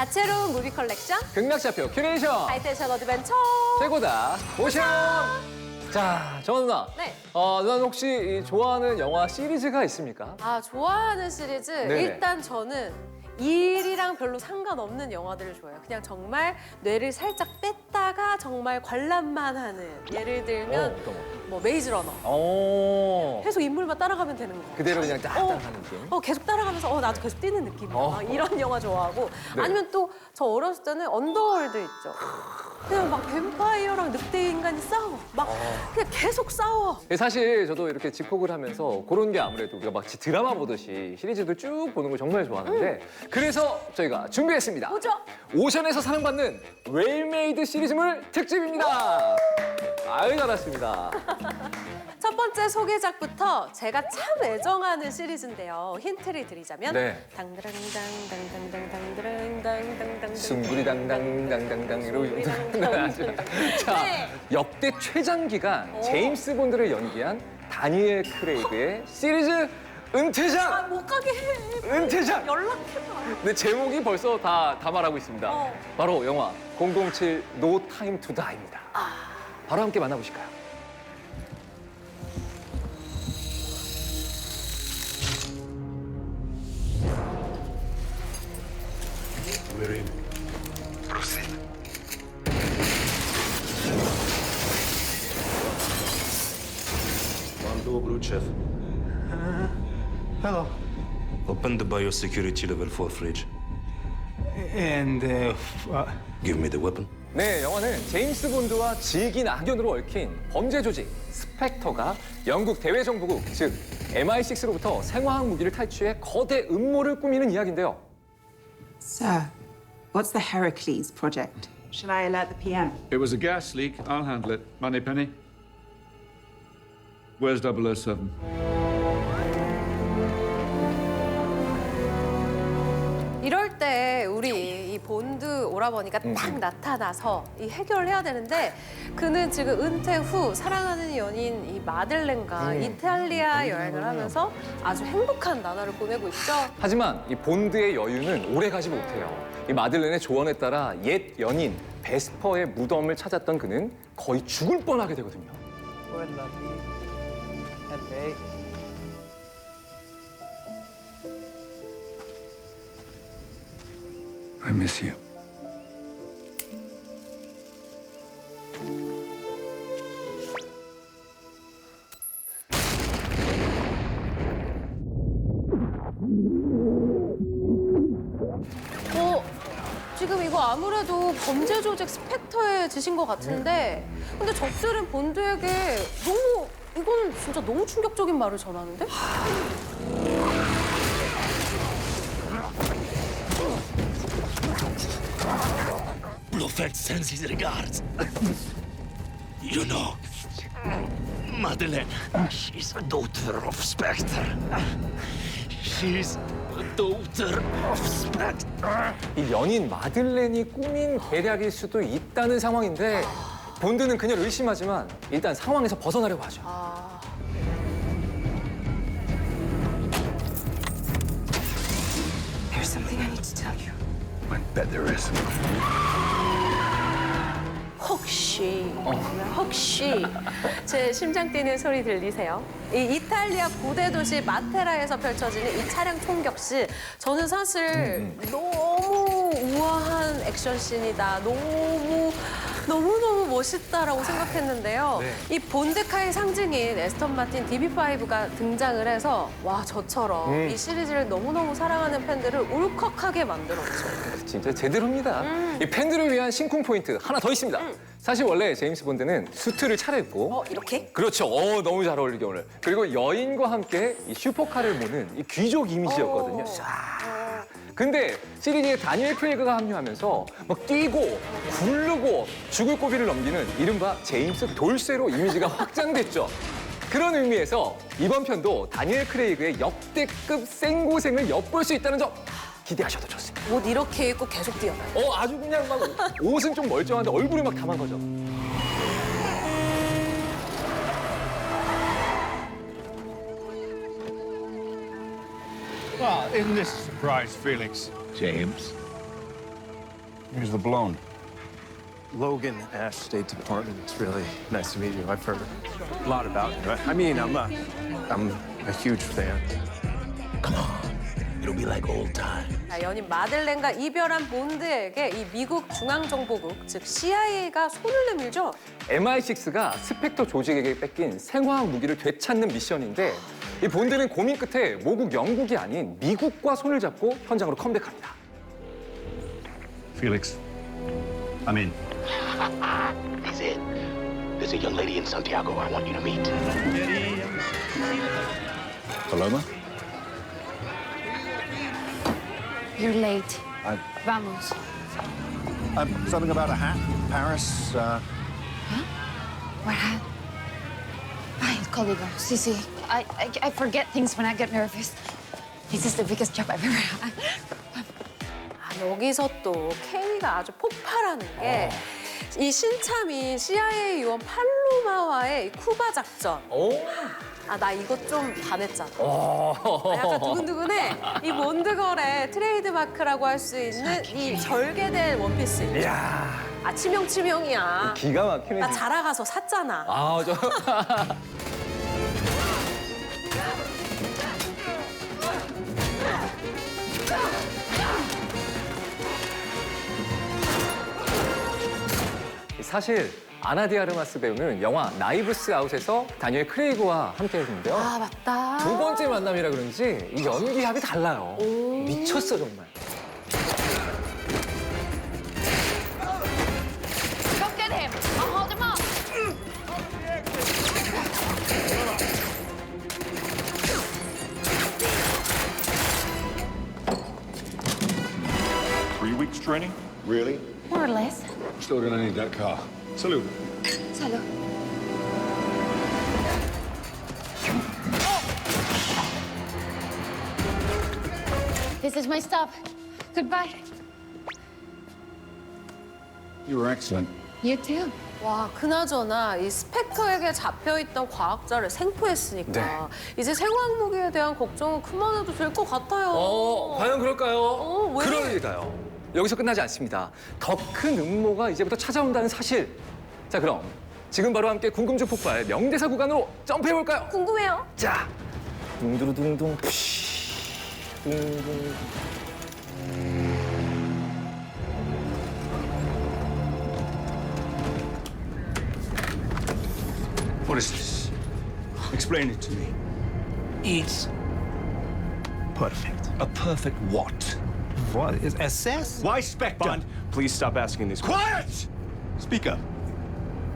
다채로운 무비 컬렉션, 극락좌표 큐레이션 하이텐션 어드벤처. 최고다 오션 자 정원 누나 네. 어, 누나는 혹시 이 좋아하는 영화 시리즈가 있습니까? 아, 좋아하는 시리즈? 네네. 일단 저는 일이랑 별로 상관없는 영화들을 좋아해요. 그냥 정말 뇌를 살짝 뺐다가 정말 관람만 하는. 예를 들면 어, 거? 뭐 메이즈 러너. 어 계속 인물만 따라가면 되는 거. 그대로 그냥 딱 어, 따라가는 느낌 어, 계속 따라가면서 어, 나도 계속 뛰는 느낌이야. 어. 막 이런 영화 좋아하고. 네. 아니면 또 저 어렸을 때는 언더월드 있죠. 그냥 막 뱀파이어랑 늑대 인간이 싸워. 막 어. 그냥 계속 싸워. 예, 사실 저도 이렇게 집콕을 하면서 그런 게 아무래도 우리가 마치 드라마 보듯이 시리즈들 쭉 보는 걸 정말 좋아하는데 그래서 저희가 준비했습니다. 뭐죠? 오션에서 사랑받는 웰메이드 시리즈물 특집입니다. 아유 잘하셨습니다. 첫 번째 소개작부터 제가 참 애정하는 시리즈인데요. 힌트를 드리자면 네. 당드랑당당당당당당당당당 숭구리당당당당당 이러고 숭구리당당. 자 네. 역대 최장기가 오. 제임스 본드를 연기한 다니엘 크레이그의 시리즈 아, 은퇴작 못 가게 해. 은퇴작 연락해봐. 근데 제목이 벌써 다, 다 말하고 있습니다. 어. 바로 영화 007 No Time to Die입니다. 아. 바로 함께 만나보실까요? We're in. Proceed. Вам добрый, шеф. Hello. Open the biosecurity level 4 fridge. And uh, f- uh, Give me the weapon. 네, 영화는 제임스 본드와 질긴 악연으로 얽힌 범죄 조직 스펙터가 영국 대외 정보국 즉 MI6로부터 생화학 무기를 탈취해 거대 음모를 꾸미는 이야기인데요. Sir, what's the Heracles project? Shall I alert the PM? It was a gas leak. I'll handle it. Money penny. Where's 007? 때 우리 이 본드 오라버니가 딱 나타나서 이 해결을 해야 되는데 그는 지금 은퇴 후 사랑하는 연인 이 마들렌과 이탈리아 여행을 하면서 아주 행복한 나날을 보내고 있죠. 하지만 이 본드의 여유는 오래 가지 못해요. 이 마들렌의 조언에 따라 옛 연인 베스퍼의 무덤을 찾았던 그는 거의 죽을 뻔하게 되거든요. I miss you. 어, 지금 이거 아무래도 범죄 조직 스펙터의 짓인 것 같은데 근데 적들은 본드에게 너무 이거는 진짜 너무 충격적인 말을 전하는데? Blofeld sends his regards. You know, Madeleine, she's a daughter of Spectre. She's a daughter of Spectre. 이 연인 마들렌이 꾸민 계략일 수도 있다는 상황인데 본드는 그녀를 의심하지만 일단 상황에서 벗어나려고 하죠. There's something I need to tell you. I bet there is. 혹시 혹시 제 심장 뛰는 소리 들리세요? 이 이탈리아 고대 도시 마테라에서 펼쳐지는 이 차량 총격시 저는 사실 너무 우아한 액션 씬이다 너무 너무 너무 멋있다라고 생각했는데요 네. 이 본드카의 상징인 에스턴 마틴 DB5가 등장을 해서 와 저처럼 음. 이 시리즈를 너무 너무 사랑하는 팬들을 울컥하게 만들었죠 진짜 제대로입니다. 이 팬들을 위한 신쿵 포인트 하나 더 있습니다. 사실 원래 제임스 본드는 수트를 차려입고 어 이렇게? 그렇죠. 어, 너무 잘 어울리게 오늘. 그리고 여인과 함께 이 슈퍼카를 모는 이 귀족 이미지였거든요. 어. 싹. 근데 시리즈에 다니엘 크레이그가 합류하면서 막 뛰고 굴르고 죽을 고비를 넘기는 이른바 제임스 돌쇠로 이미지가 확장됐죠. 그런 의미에서 이번 편도 다니엘 크레이그의 역대급 생고생을 엿볼 수 있다는 점 기대하셔도 좋습니다. 옷 이렇게 입고 계속 뛰어나요 어 아주 그냥 막 옷은 좀 멀쩡한데 얼굴이 막 담은 거죠. Well, isn't this a surprise, Felix? James, Here's the blonde. Logan Ash, State Department. It's really nice to meet you. I've heard a lot about you. I mean, I'm a, I'm a huge fan. Come on. It'll be like old times. 자, 연인 마들렌과 이별한 본드에게 이 미국 중앙정보국 즉 CIA가 손을 내밀죠. MI6가 스펙터 조직에게 뺏긴 생화학 무기를 되찾는 미션인데 이 본드는 고민 끝에 모국 영국이 아닌 미국과 손을 잡고 현장으로 컴백합니다. Felix, I'm in. He's in. There's a young lady in Santiago I want you to meet. Paloma? You're late. Vamos. Um, something about a hat, Paris. Uh, What happened? Ay, el código. Sí, sí. I, I, I forget things when I get nervous. This is the biggest job I've ever had. 아, 여기서 또 케이가 아주 폭발하는 게 이 신참이 CIA 요원 팔로마와의 이 쿠바 작전. 오. 아, 나 이거 좀 반했잖아. 아, 약간 두근두근해. 이 몬드걸의 트레이드 마크라고 할 수 있는 이 절개된 원피스. 이야, 아, 치명 치명이야. 기가 막히네. 나 진짜. 자라 가서 샀잖아. 아, 저. 사실 아나디 아르마스 배우는 영화 나이브스 아웃에서 다니엘 크레이그와 함께 했는데요. 아, 맞다. 두 번째 만남이라 그런지 이 연기합이 달라요. 미쳤어 정말. Go get him. I'll hold him up. three weeks training? Really? More or less. Still gonna need that car. Salute. Salud. This is my stop. Goodbye. You were excellent. You too. 와, 그나저나 이 스펙터에게 잡혀있던 과학자를 생포했으니까 네. 이제 생화학 무기에 대한 걱정은 그만해도 될 것 같아요. 어, 과연 그럴까요? 어, 왜? 그럴 리가요. 여기서 끝나지 않습니다. 더 큰 음모가 이제부터 찾아온다는 사실. 자, 그럼 지금 바로 함께 궁금증 폭발 명대사 구간으로 점프해 볼까요? 궁금해요. 자, 둥두루둥둥 둥둥. What is this? Explain it to me. It's perfect. A perfect what? What is assess? Why Spectre? Bond, please stop asking these questions. Quiet! Speak up.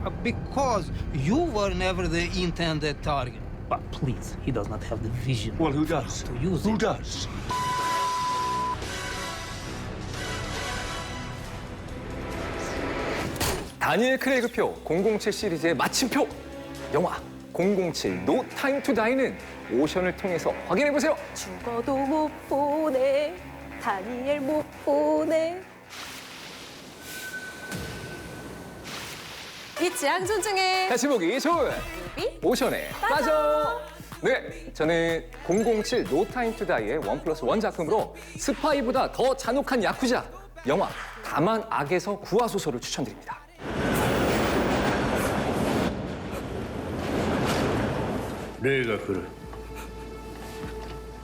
Uh, Because you were never the intended target. But please, he does not have the vision. Well, who does? To use Who it. does? 다니엘 크레이그표 007 시리즈의 마침표 영화 007 No Time to Die는 오션을 통해서 확인해 보세요. 죽어도 못 보내. 다니엘 못 보내. 잊지 않은 중에 다시 보기 좋은 비 오션에 빠져. 네, 저는 007 No Time to Die의 원 플러스 원 작품으로 스파이보다 더 잔혹한 야쿠자 영화 다만 악에서 소설을 추천드립니다. 내가来る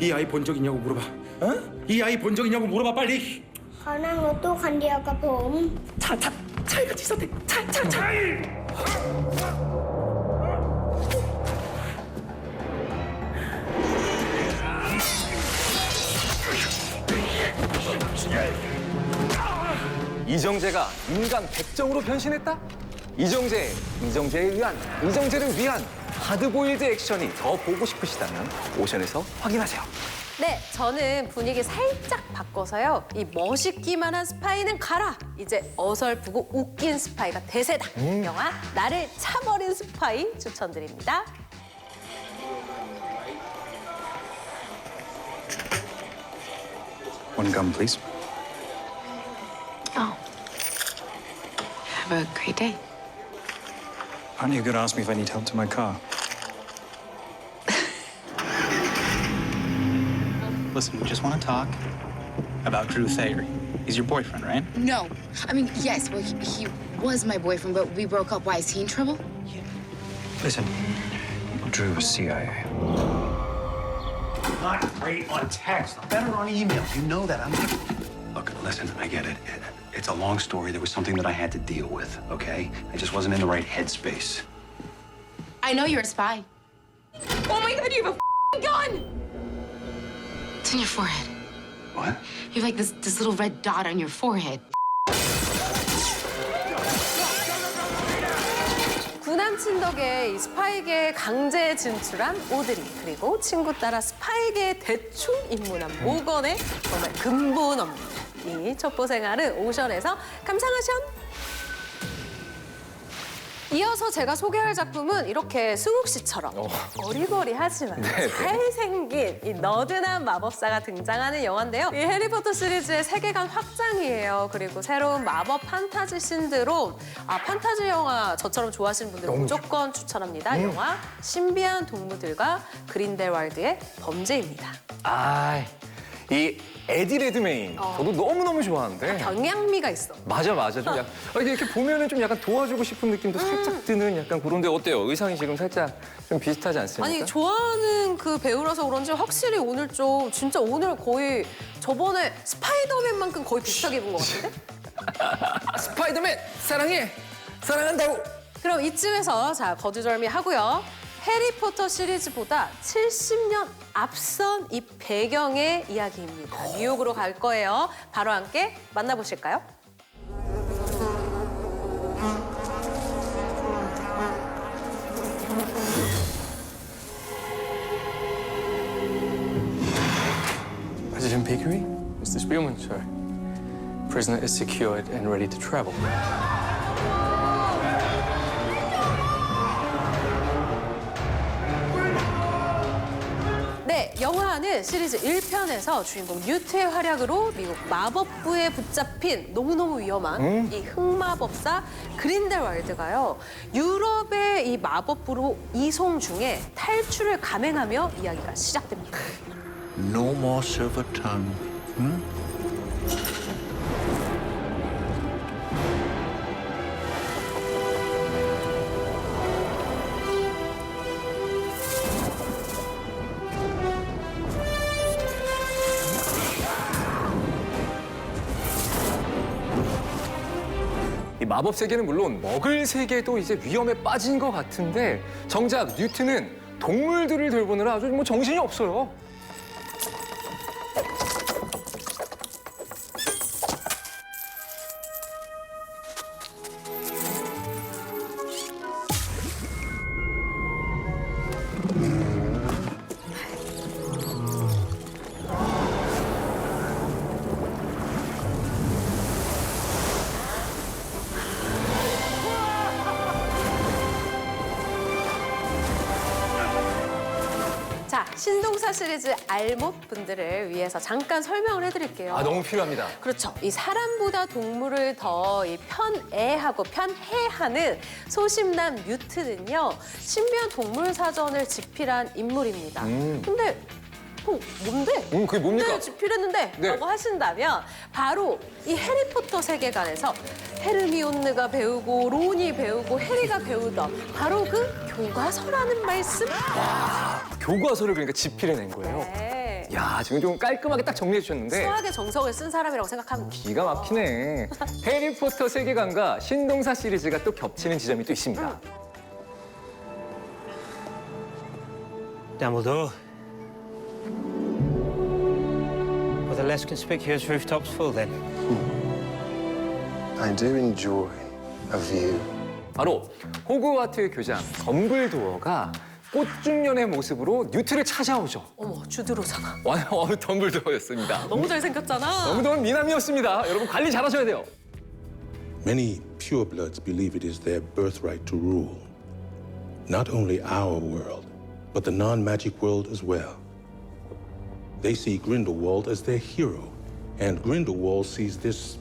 이 아이 본 적 있냐고 물어봐. 어? 이 아이 본 적 있냐고 물어봐 빨리. เขานั่งรถตู้คันเดียวกับผม 차, 차, 차에 같이 있었대. 차, 차, 차. 이정재가 인간 백정으로 변신했다? 이정재, 이정재에 의한, 이정재를 위한 하드보일드 액션이 더 보고 싶으시다면 오션에서 확인하세요. 네, 저는 분위기 살짝 바꿔서요. 이 멋있기만 한 스파이는 가라. 이제 어설프고 웃긴 스파이가 대세다. 영화 나를 차버린 스파이 추천드립니다. One gun, please. Oh. Have a great day. Aren't you going to ask me if I need help to my car? Listen, we just want to talk about Drew Thayer. He's your boyfriend, right? No. I mean, yes, well, he, he was my boyfriend, but we broke up. Why? Is he in trouble? Listen, Drew was CIA. Not great on text. I'm better on email. You know that. I'm. Look, listen, I get it. It- It's a long story. There was something that I had to deal with, okay? I just wasn't in the right headspace. I know you're a spy. Oh my god, you have a gun! It's on your forehead. What? You have like this, this little red dot on your forehead. 구남친 덕에 이 스파이계에 강제 진출한 오드리 그리고 친구 따라 스파이계에 대충 입문한 모건의 정말 근본 없는 이 첩보 생활은 오션에서 감상하션. 이어서 제가 소개할 작품은 이렇게 승욱 씨처럼 어리버리하지만 네, 네. 잘생긴 이 너드난 마법사가 등장하는 영화인데요. 이 해리포터 시리즈의 세계관 확장이에요. 그리고 새로운 마법 판타지 신드롬. 아, 판타지 영화 저처럼 좋아하시는 분들 무조건 추천합니다. 영화 신비한 동물들과 그린델왈드의 범죄입니다. 아, 이 에디 레드메인. 어. 저도 너무너무 좋아하는데. 경량미가 있어. 맞아, 맞아. 좀 약, 아, 이게 이렇게 보면은 좀 약간 도와주고 싶은 느낌도 음. 살짝 드는 약간 그런데 어때요? 의상이 지금 살짝 좀 비슷하지 않습니까? 아니 좋아하는 그 배우라서 그런지 확실히 오늘 좀 진짜 오늘 거의 저번에 스파이더맨만큼 거의 비슷하게 입은 것 같은데? 스파이더맨 사랑해 사랑한다고. 그럼 이쯤에서 자 거두절미 하고요. 해리포터 시리즈보다 70년 앞선 이 배경의 이야기입니다. 뉴욕으로 갈 거예요. 바로 함께 만나보실까요? President Pickery? Mr. Spielman, sir. Prisoner is secured and ready to travel. 네, 영화는 시리즈 1편에서 주인공 뉴트의 활약으로 미국 마법부에 붙잡힌 너무너무 위험한 이 흑마법사 그린델왈드가요. 유럽의 이 마법부로 이송 중에 탈출을 감행하며 이야기가 시작됩니다. No more silver tongue. Hmm? 마법 세계는 물론 먹을 세계도 이제 위험에 빠진 것 같은데 정작 뉴트는 동물들을 돌보느라 아주 뭐 정신이 없어요. 신동사 시리즈 알못 분들을 위해서 잠깐 설명을 해드릴게요. 아 너무 필요합니다. 그렇죠. 이 사람보다 동물을 더 이 편애하고 편해하는 소심남 뉴트는요 신비한 동물 사전을 집필한 인물입니다. 음. 근데 뭐 뭔데? 음, 그게 뭡니까? 네, 집필했는데 네. 라고 하신다면 바로 이 해리포터 세계관에서 헤르미온느가 배우고 론이 배우고 해리가 배우던 바로 그 교과서라는 말씀? 교과서를 그러니까 집필해낸 거예요. 네. 야 지금 좀 깔끔하게 딱 정리해 주셨는데 수학의 정석을 쓴 사람이라고 생각합니다. 기가 막히네. 해리포터 세계관과 신동사 시리즈가 또 겹치는 지점이 또 있습니다. Dumbledore. Were the less conspicuous rooftops full then? I do enjoy a view. 바로 호그와트 교장 덤블도어가 꽃중년의 모습으로 뉴트를 찾아오죠. 어머 주드로잖아. 와, 어, 덤블도어였습니다. 너무 잘생겼잖아. 덤블도어는 미남이었습니다. 여러분 관리 잘하셔야 돼요. Many purebloods believe it is their birthright to rule. Not only our world, but the non magic world as well. They see Grindelwald as their hero, and Grindelwald sees this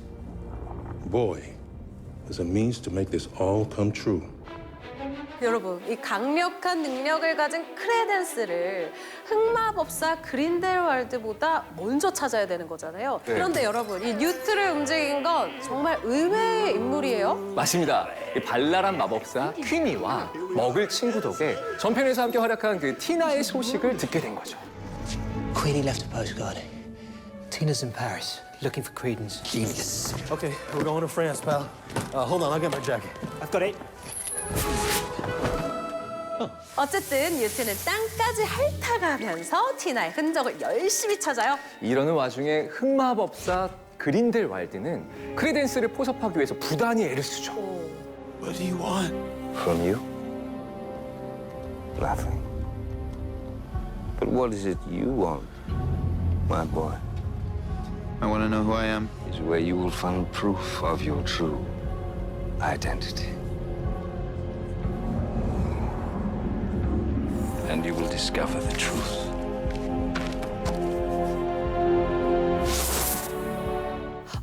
boy as a means to make this all come true. 여러분, 이 강력한 능력을 가진 크레덴스를 흑마법사 그린델왈드보다 먼저 찾아야 되는 거잖아요. 네. 그런데 여러분, 이 뉴트를 움직인 건 정말 의외의 인물이에요. 맞습니다. 이 발랄한 마법사 퀸이와 먹을 친구 덕에 전편에서 함께 활약한 그 티나의 소식을 듣게 된 거죠. Queenie left a postcard. Tina's in Paris, looking for Credence. Genius. Okay, we're going to France, pal. Uh, hold on, I'll get my jacket. I've got it. 어쨌든 뉴트는 땅까지 핥아가면서 티나의 흔적을 열심히 찾아요. 이러는 와중에 흑마법사 그린델 왈드는 크레덴스를 포섭하기 위해서 부단히 애를 쓰죠. What do you want? From you? Nothing. But what is it you want, my boy? I want to know who I am. Is where you will find proof of your true identity. And you will discover the truth.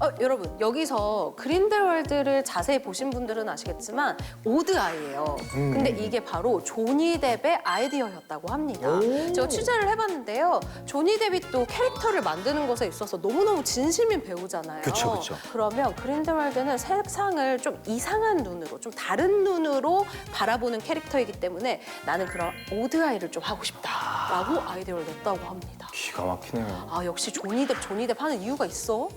어, 여러분 여기서 그린델월드를 자세히 보신 분들은 아시겠지만 오드 아이예요. 근데 이게 바로 조니 뎁의 아이디어였다고 합니다. 제가 취재를 해봤는데요. 조니 뎁이 또 캐릭터를 만드는 것에 있어서 너무너무 진심인 배우잖아요. 그쵸, 그쵸. 그러면 그린델월드는 세상을 좀 이상한 눈으로, 좀 다른 눈으로 바라보는 캐릭터이기 때문에 나는 그런 오드 아이를 좀 하고 싶다라고 아이디어를 냈다고 합니다. 기가 막히네요. 아 역시 조니 뎁, 조니 뎁 하는 이유가 있어.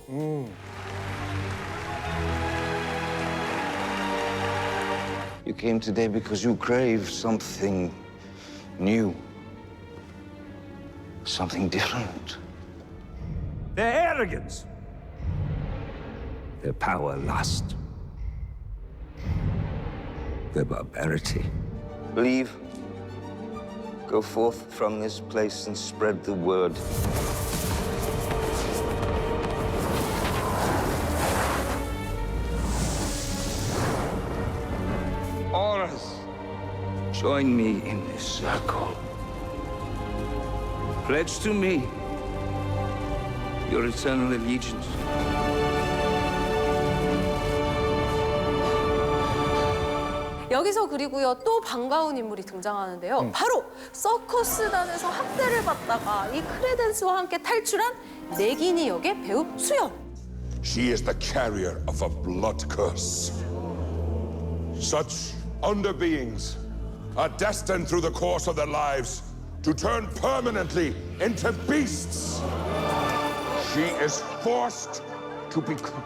You came today because you crave something new. Something different. Their arrogance. Their power lust. Their barbarity. Leave. Go forth from this place and spread the word. Join me in this circle. Pledge to me your eternal allegiance. 여기서 그리고요 또 반가운 인물이 등장하는데요. 바로 서커스단에서 학대를 받다가 이 크레덴스와 함께 탈출한 네기니 역의 배우 수연. She is the carrier of a blood curse. Such underbeings are destined through the course of their lives to turn permanently into beasts. She is forced to become.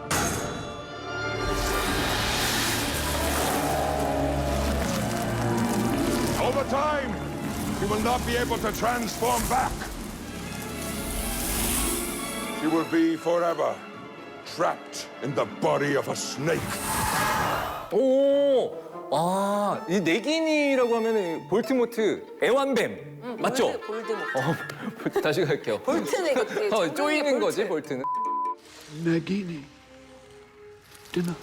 Over time, she will not be able to transform back. She will be forever trapped in the body of a snake. 오, 아, 이 네기니라고 하면 볼트모트 애완뱀 맞죠? 볼드모. 어, 다시 갈게요. 볼트는 이거 되게 어, 쪼이는 볼트. 거지 볼트는. Nagini. Dinner.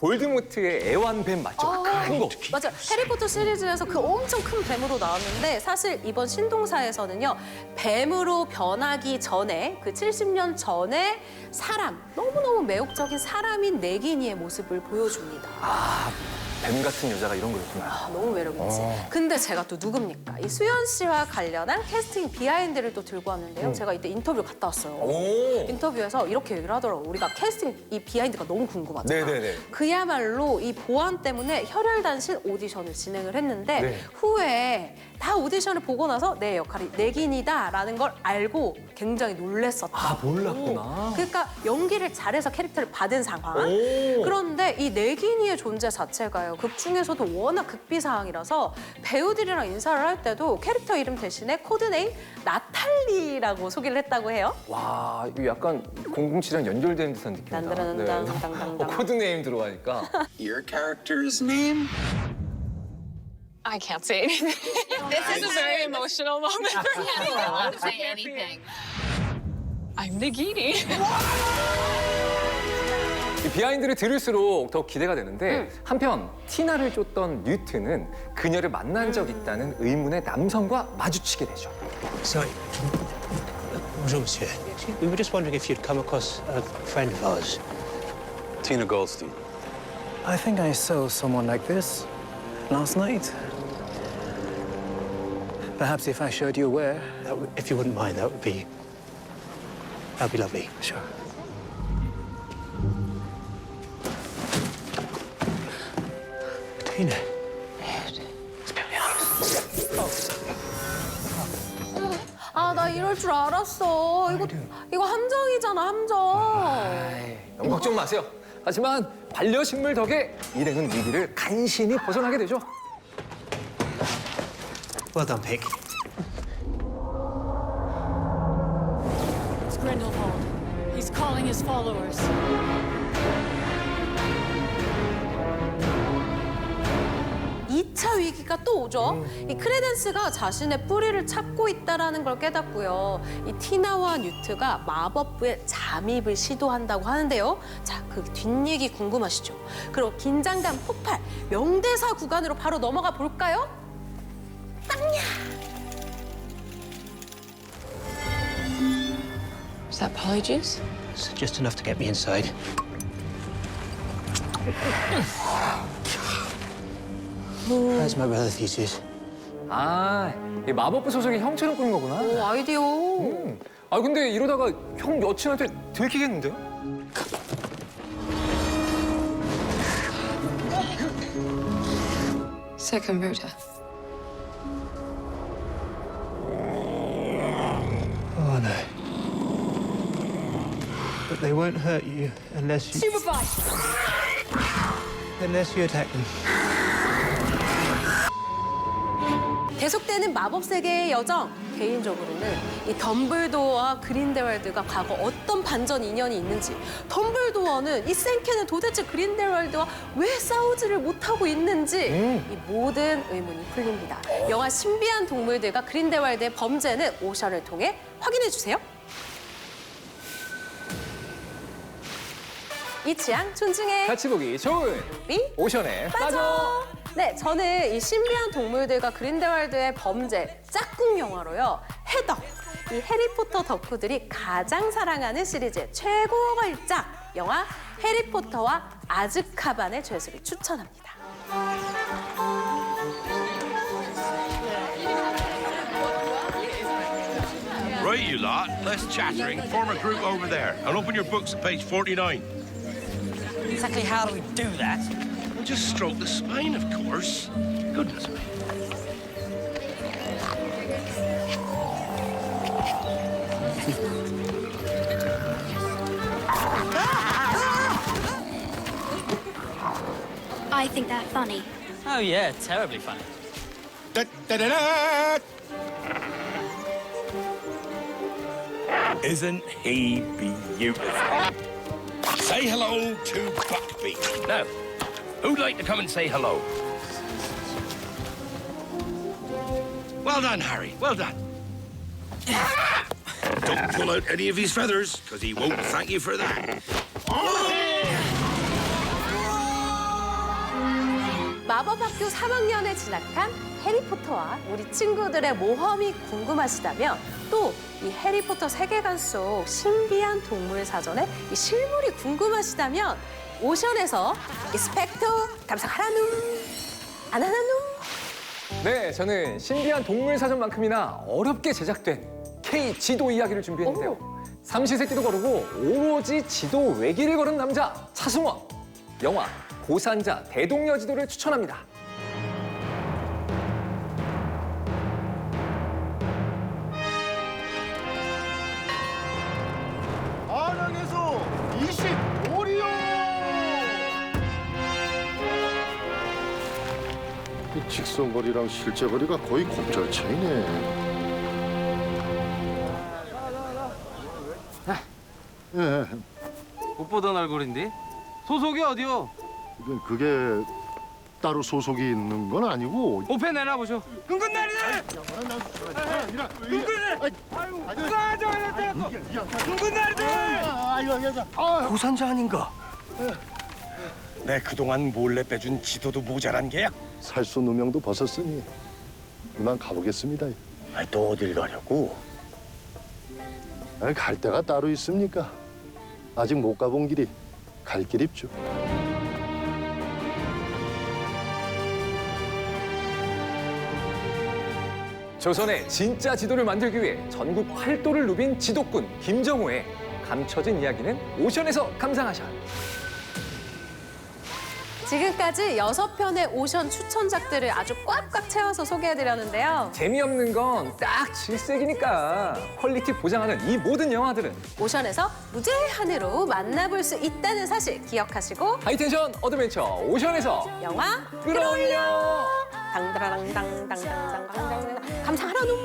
볼드모트의 애완뱀 맞죠? 아, 큰 거. 맞아. 해리포터 시리즈에서 그 엄청 큰 뱀으로 나왔는데 사실 이번 신동사에서는요 뱀으로 변하기 전에 그 70년 전에 사람 너무너무 매혹적인 사람인 네기니의 모습을 보여줍니다. 뱀 같은 여자가 이런 거였구나. 아, 너무 매력있지. 어. 근데 제가 또 누굽니까? 이 수연 씨와 관련한 캐스팅 비하인드를 또 들고 왔는데요. 제가 이때 인터뷰 갔다 왔어요. 음. 오. 인터뷰에서 이렇게 얘기를 하더라고. 우리가 캐스팅 이 비하인드가 너무 궁금하잖아. 네네네. 그야말로 이 보안 때문에 혈혈단신 오디션을 진행을 했는데 네. 후에 다 오디션을 보고 나서 내 역할이 내긴이다라는 걸 알고 굉장히 놀랬었다. 아, 몰랐구나. 그러니까 연기를 잘해서 캐릭터를 받은 상황. 오. 그런데 이 내긴이의 존재 자체가요. 극 중에서도 워낙 극비 사항이라서 배우들이랑 인사를 할 때도 캐릭터 이름 대신에 코드네임 나탈리라고 소개를 했다고 해요. 와, 이거 약간 007이랑 연결되는 듯한 느낌이다. 단단단단, 당당당. 어, 코드네임 들어가니까. Your character's name? I can't say anything. this is a very emotional moment for me. I don't want to say anything. I'm Nagini. 이 비하인드를 들을수록 더 기대가 되는데 한편 티나를 쫓던 뉴트는 그녀를 만난 적 있다는 의문의 남성과 마주치게 되죠. Sorry. Bonjour, monsieur. We were just wondering if you'd come across a friend of ours. Tina Goldstein. I think I saw someone like this last night. Perhaps if I showed you where. Would, if you wouldn't mind, that would be. That'd be lovely. Sure. Tina. 아, 나 이럴 줄 알았어. 이거, 이거 함정이잖아, 함정. 너무 걱정 마세요. 하지만 반려식물 덕에 일행은 위기를 간신히 벗어나게 되죠. Well done, Pig. It's Grindelwald. He's calling his followers. 이차 위기가 또 오죠. 이 크레덴스가 자신의 뿌리를 찾고 있다라는 걸 깨닫고요. 이 티나와 뉴트가 마법부에 잠입을 시도한다고 하는데요. 자, 그 뒷얘기 궁금하시죠? 그럼 긴장감 폭발, 명대사 구간으로 바로 넘어가 볼까요? 땅야! Is that polyjuice? It's just enough to get me inside. Where's my brother Theseus? 아, 이 마법부 소속의 형처럼 꾸는 거구나. 오, 아이디어. 음. 아 근데 이러다가 형 여친한테 들키겠는데요? Circumverter. Oh But they won't hurt you unless you. Supervise! Unless you attack them. 계속되는 마법 세계의 여정. 개인적으로는 이 덤블도어와 그린델월드가 과거 어떤 반전 인연이 있는지, 덤블도어는 이 생케는 도대체 그린델월드와 왜 싸우지를 못하고 있는지 이 모든 의문이 풀립니다. 영화 신비한 동물들과 그린델월드의 범죄는 오션을 통해 확인해 주세요. 이 취향 존중해. 같이 보기 좋은 비 오션에 빠져. 네, 저는 이 신비한 동물들과 그린델월드의 범죄 짝꿍 영화로요. 해덕. 이 해리포터 덕후들이 가장 사랑하는 시리즈의 최고 걸작 영화 해리포터와 아즈카반의 죄수를 추천합니다. Right, you lot. Less chattering. Form a group over there. And open your books at page 49. Exactly how do we do that? Well, just stroke the spine, of course. Goodness me. I think they're funny. Oh, yeah, terribly funny. Isn't he beautiful? Say hello to Buckbeak. Now, who'd like to come and say hello? Well done, Harry. Well done. Don't pull out any of his feathers, because he won't thank you for that. Oh! 마법학교 3학년에 진학한 해리포터와 우리 친구들의 모험이 궁금하시다면 또 이 해리포터 세계관 속 신비한 동물 사전의 이 실물이 궁금하시다면 오션에서 이 스펙터 감상하라누 아나나누 네, 저는 신비한 동물 사전만큼이나 어렵게 제작된 K 지도 이야기를 준비했는데요. 삼시세끼도 거르고 오로지 지도 외길을 걸은 남자 차승원. 영화 고산자 대동여 지도를 추천합니다. 안양에서 25리요! 이 직선 거리랑 실제 거리가 거의 곱절 차이네. 예, 못 보던 얼굴인데? 소속이 어디요? 그게 따로 소속이 있는 건 아니고 오펜 내놔보죠. 끈끈 내리네. 끈끈 내리네. 고산자 아닌가? 내 그동안 몰래 빼준 지도도 모자란 게야. 살수 누명도 벗었으니 이만 가보겠습니다. 아니, 또 어딜 가려고? 아니, 갈 데가 따로 있습니까? 아직 못 가본 길이 갈길 있죠. 조선의 진짜 지도를 만들기 위해 전국 팔도를 누빈 지도꾼 김정호의 감춰진 이야기는 오션에서 감상하셔. 지금까지 여섯 편의 오션 추천작들을 아주 꽉꽉 채워서 소개해드렸는데요. 재미없는 건 딱 질색이니까 퀄리티 보장하는 이 모든 영화들은 오션에서 무제한으로 만나볼 수 있다는 사실 기억하시고 하이텐션 어드벤처 오션에서 영화 끌어올려. 당드라당당당당당 감상하라누